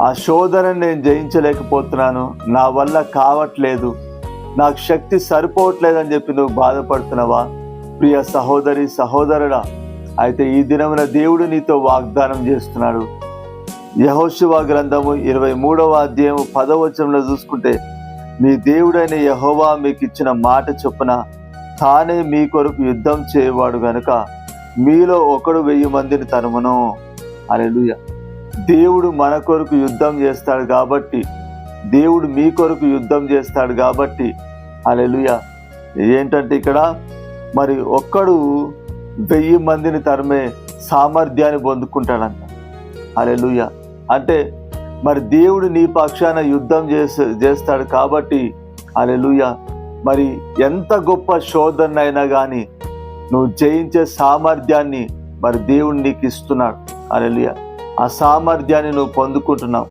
ఆ శోధనను నేను జయించలేకపోతున్నాను. నా వల్ల కావట్లేదు. నాకు శక్తి సరిపోవట్లేదని చెప్పి నువ్వు బాధపడుతున్నావా? ప్రియ సహోదరి సహోదరుడా అయితే ఈ దినమున దేవుడు నీతో వాగ్దానం చేస్తున్నాడు. యహోశివ గ్రంథము ఇరవై మూడవ అధ్యాయం పదవచనంలో చూసుకుంటే మీ దేవుడైన యహోవా మీకు ఇచ్చిన మాట చొప్పున తానే మీ కొరకు యుద్ధం చేయవాడు గనుక మీలో ఒకడు వెయ్యి మందిని తరుమును అలెలుయ దేవుడు మన కొరకు యుద్ధం చేస్తాడు కాబట్టి దేవుడు మీ కొరకు యుద్ధం చేస్తాడు కాబట్టి. అలెలుయ ఏంటంటే ఇక్కడ మరి ఒక్కడు వెయ్యి మందిని తరిమే సామర్థ్యాన్ని పొందుకుంటాడంట. అలెలుయ అంటే మరి దేవుడు నీ పక్షాన యుద్ధం చేసే చేస్తాడు కాబట్టి అలెలుయ మరి ఎంత గొప్ప శోధన అయినా కానీ నువ్వు జయించే సామర్థ్యాన్ని మరి దేవుడు నీకు ఇస్తున్నాడు. అలెలుయా ఆ సామర్థ్యాన్ని నువ్వు పొందుకుంటున్నావు.